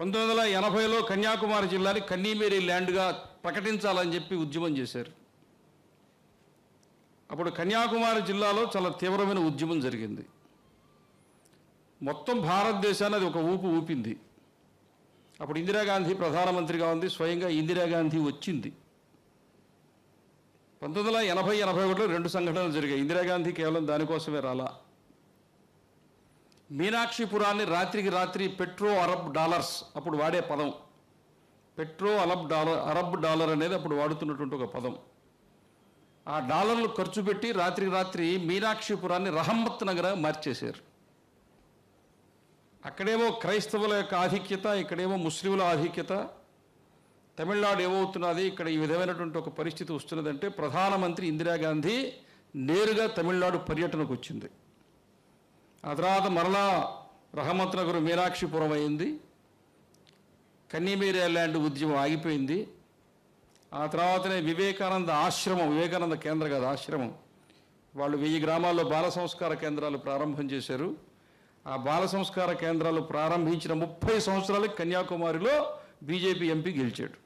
పంతొమ్మిది వందల ఎనభైలో కన్యాకుమారి జిల్లాని కన్నీమేరీ ల్యాండ్గా ప్రకటించాలని చెప్పి ఉద్యమం చేశారు. అప్పుడు కన్యాకుమారి జిల్లాలో చాలా తీవ్రమైన ఉద్యమం జరిగింది. మొత్తం భారతదేశాన్ని అది ఒక ఊపు ఊపింది. అప్పుడు ఇందిరాగాంధీ ప్రధానమంత్రిగా ఉంది స్వయంగా ఇందిరాగాంధీ వచ్చింది. పంతొమ్మిది వందల ఎనభై ఎనభై ఒకటిలో రెండు సంఘటనలు జరిగాయి. ఇందిరాగాంధీ కేవలం దానికోసమే రాలా. మీనాక్షిపురాన్ని రాత్రికి రాత్రి పెట్రో అరబ్ డాలర్స్ అప్పుడు వాడే పదం. Petro Arab dollar Arab dollar అనేది అప్పుడు వాడుతున్నటువంటి ఒక పదం. ఆ డాలర్లు ఖర్చు పెట్టి రాత్రికి రాత్రి మీనాక్షిపురాన్ని రహమ్మత్ నగర మార్చేశారు. అక్కడేమో క్రైస్తవుల యొక్క ఆధిక్యత ఇక్కడేమో ముస్లింల ఆధిక్యత తమిళనాడు ఏమవుతున్నది ఇక్కడ ఈ విధమైనటువంటి ఒక పరిస్థితి వస్తున్నదంటే ప్రధానమంత్రి ఇందిరాగాంధీ నేరుగా తమిళనాడు పర్యటనకు వచ్చింది. ఆ తర్వాత మరలా రహమత్ నగర్ మీనాక్షిపురం అయింది. కన్నీమీరే ల్యాండ్ ఉద్యమం ఆగిపోయింది. ఆ తర్వాతనే వివేకానంద ఆశ్రమం వివేకానంద కేంద్ర కాదు ఆశ్రమం. వాళ్ళు వెయ్యి గ్రామాల్లో బాల సంస్కార కేంద్రాలు ప్రారంభం చేశారు. ఆ బాల సంస్కార కేంద్రాలు ప్రారంభించిన ముప్పై సంవత్సరాలకి కన్యాకుమారిలో బీజేపీ ఎంపీ గెలిచాడు.